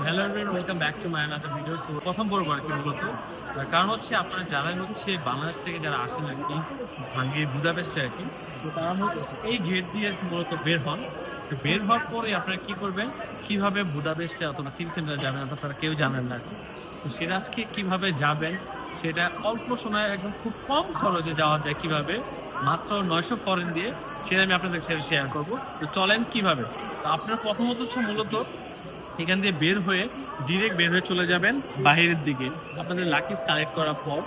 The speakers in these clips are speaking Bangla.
Hello everyone welcome back to my another video so প্রথম পর্ব আর কি মূলত? কারণ হচ্ছে আপনারা যারা হচ্ছে বাংলাদেশ থেকে যারা আসেন আর কি ভাঙ্গিয়ে বুদাপেস্টে আর কি, তো তারা হচ্ছে এই গেট দিয়ে আর কি মূলত বের হন। তো বের হওয়ার পরে আপনারা কি করবেন? কীভাবে বুদাপেস্টে অথবা সিটি সেন্টারে যাবেন আপনারা কেউ জানেন না তো সিরাজকে কীভাবে যাবেন? সেটা অল্প সময়ে একদম খুব কম খরচে যাওয়া যায় কীভাবে? মাত্র নয়শো ফরেন দিয়ে সেটা আমি আপনাদের সাথে শেয়ার করব। তো চলেন কীভাবে? তো আপনার প্রথমত হচ্ছে মূলত এখান দিয়ে বের হয়ে ডিরেক্ট বের হয়ে চলে যাবেন বাহিরের দিকে। আপনাদের লাকিস কালেক্ট করার পর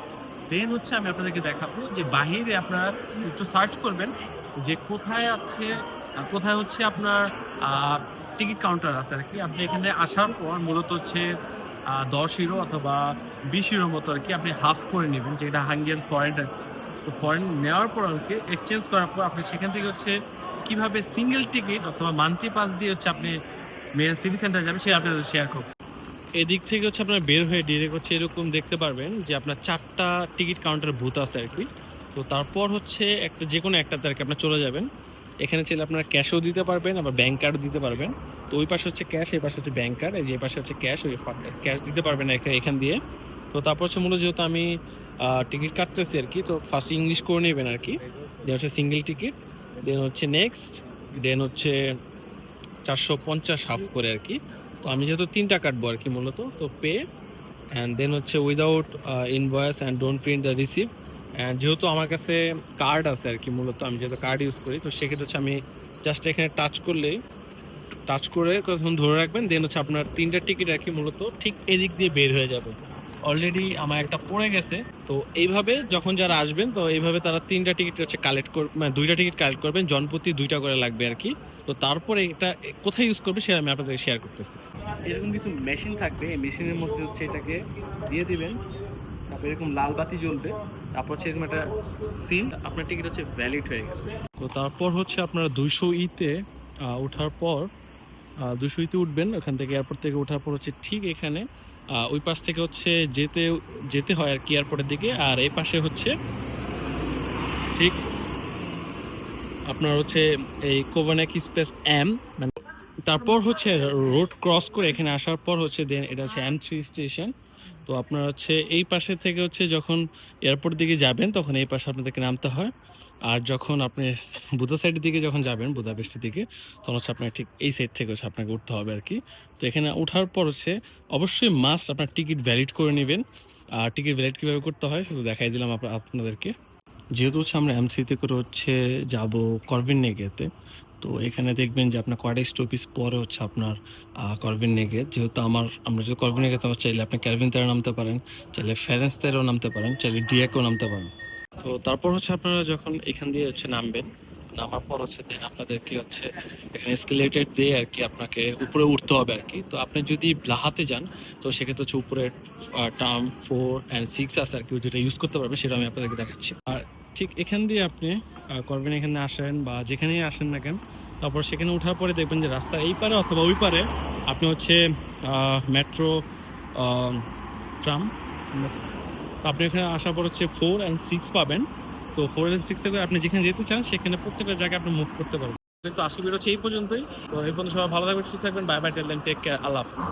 দেন হচ্ছে আমি আপনাদেরকে দেখাবো যে বাহিরে আপনারা একটু সার্চ করবেন যে কোথায় আছে, কোথায় হচ্ছে আপনার টিকিট কাউন্টার আছে আর কি। আপনি এখানে আসার পর মূলত হচ্ছে দশ ইউরো অথবা বিশ ইউরো মতো আর কি আপনি হাফ করে নেবেন, যেটা হাঙ্গিয়ান ফরেন কি। তো ফরেন নেওয়ার পর আর কি এক্সচেঞ্জ করার পর আপনি সেখান থেকে হচ্ছে কীভাবে সিঙ্গেল টিকিট অথবা মান্থলি পাস দিয়ে হচ্ছে আপনি মেন সিটি সেন্টার যাবে সেটা আপনাদের শেয়ার করব। এদিক থেকে হচ্ছে আপনার বের হয়ে ডিরেক্ট হচ্ছে এরকম দেখতে পারবেন যে আপনার চারটা টিকিট কাউন্টার বুথ আছে আর কি। তো তারপর হচ্ছে একটা যে কোনো একটাতে আর কি আপনার চলে যাবেন। এখানে চাইলে আপনারা ক্যাশও দিতে পারবেন, আবার ব্যাঙ্ক কার্ডও দিতে পারবেন। তো ওই পাশে হচ্ছে ক্যাশ এই পাশে হচ্ছে ব্যাংক কার্ড এই যে পাশে হচ্ছে ক্যাশ ওই ক্যাশ দিতে পারবেন এখা- এখান দিয়ে। তো তারপর হচ্ছে মূলত যেহেতু আমি টিকিট কাটতেছি আর কি, তো ফার্স্ট ইংলিশ করে নেবেন আর কি। দেন হচ্ছে সিঙ্গেল টিকিট দেন হচ্ছে নেক্সট দেন হচ্ছে চারশো পঞ্চাশ হাফ করে আর কি। তো আমি যেহেতু তিনটা কাটবো আর কি মূলত, তো পে অ্যান্ড দেন হচ্ছে without invoice and don't print the receive and যেহেতু আমার কাছে কার্ড আছে আর কি মূলত, আমি যেহেতু কার্ড ইউজ করি, তো সেক্ষেত্রে হচ্ছে আমি জাস্ট এখানে টাচ করলেই টাচ করে ধরে রাখবেন দেন হচ্ছে আপনার তিনটা টিকিট আর কি মূলত ঠিক এদিক দিয়ে বের হয়ে যাবে। অলরেডি আমার একটা পড়ে গেছে। তো এইভাবে যখন যারা আসবেন তো এইভাবে তারা তিনটা টিকিট হচ্ছে কালেক্ট কর মানে দুইটা টিকিট কালেক্ট করবেন জনপ্রতি দুইটা করে লাগবে আর কি। তো তারপরে এটা কোথায় ইউজ করবে সেটা আমি আপনাদের শেয়ার করতেছি। এরকম কিছু মেশিন থাকবে এই মেশিনের মধ্যে হচ্ছে এটাকে দিয়ে দিবেন। তারপর এরকম লাল বাতি জ্বলবে তারপর হচ্ছে এরকম একটা সিল আপনার টিকিট হচ্ছে ভ্যালিড হয়ে গেছে। তো তারপর হচ্ছে আপনারা দুইশো ইতে ওঠার পর দুশো ইতে উঠবেন, ওখান থেকে এয়ারপোর্ট থেকে ওঠার পর হচ্ছে ঠিক এখানে ওই পাশ থেকে হচ্ছে যেতে যেতে হয় আর কি এয়ারপোর্টের দিকে, আর এই পাশে হচ্ছে ঠিক আপনার হচ্ছে এই কোভানেক স্পেস এম মানে তারপর হচ্ছে রোড ক্রস করে এখানে আসার পর হচ্ছে দেন এটা হচ্ছে এম থ্রি স্টেশন তো আপনার হচ্ছে এই পাশে থেকে হচ্ছে যখন এয়ারপোর্ট দিকে যাবেন, তখন এই পাশে আপনাদেরকে নামতে হয়। আর যখন আপনি বুধা সাইডের দিকে যখন যাবেন বুদাপেস্টের দিকে, তখন হচ্ছে আপনার ঠিক এই সাইড থেকে হচ্ছে আপনাকে উঠতে হবে আর কি তো এখানে ওঠার পর হচ্ছে অবশ্যই মাস্ট আপনার টিকিট ভ্যালিড করে নেবেন। আর টিকিট ভ্যালিড কীভাবে করতে হয় শুধু দেখাই দিলাম আপনাদেরকে। যেহেতু হচ্ছে আমরা এমসিতে করে হচ্ছে যাব করবিন নেগেতে তো এখানে দেখবেন যে আপনার কয়টা স্টপিস পরে হচ্ছে আপনার করবিন নেগে যেহেতু আমার, আমরা যদি করবিন নেগে তোমার চাইলে আপনি ক্যারভিন তেরো নামতে পারেন, চাইলে ফেরেন্স তেরো নামতে পারেন, চাইলে ডিএকেও নামতে পারেন। তো তারপর হচ্ছে আপনারা যখন এখান দিয়ে হচ্ছে নামবেন, নামার পর হচ্ছে দেন আপনাদের কি হচ্ছে, এখানে এসকেলেটেড দিয়ে আর কি আপনাকে উপরে উঠতে হবে আর কি। তো আপনি যদি ব্লাহাতে যান, তো সেক্ষেত্রে হচ্ছে উপরে টার্ম ফোর অ্যান্ড সিক্স আছে আর কি যেটা ইউজ করতে পারবে সেটা আমি আপনাদেরকে দেখাচ্ছি। আর ঠিক এখান দিয়ে আপনি করবেন এখানে আসেন বা যেখানেই আসেন না কেন, তারপর সেখানে ওঠার পরে দেখবেন যে রাস্তা এই পারে অথবা ওই পারে আপনি হচ্ছে মেট্রো ট্রাম তো আপনি এখানে আসার পর হচ্ছে ফোর অ্যান্ড সিক্স পাবেন। তো ফোর অ্যান্ড সিক্স থেকে আপনি যেখানে যেতে চান, সেখানে প্রত্যেকটা জায়গায় আপনি মুভ করতে পারবেন। তো আশি বের হচ্ছে এই পর্যন্তই। তো এই পর্যন্ত সবাই ভালো থাকবেন, সুস্থ থাকবেন। Bye bye tell take care আল্লাহ হাফিজ।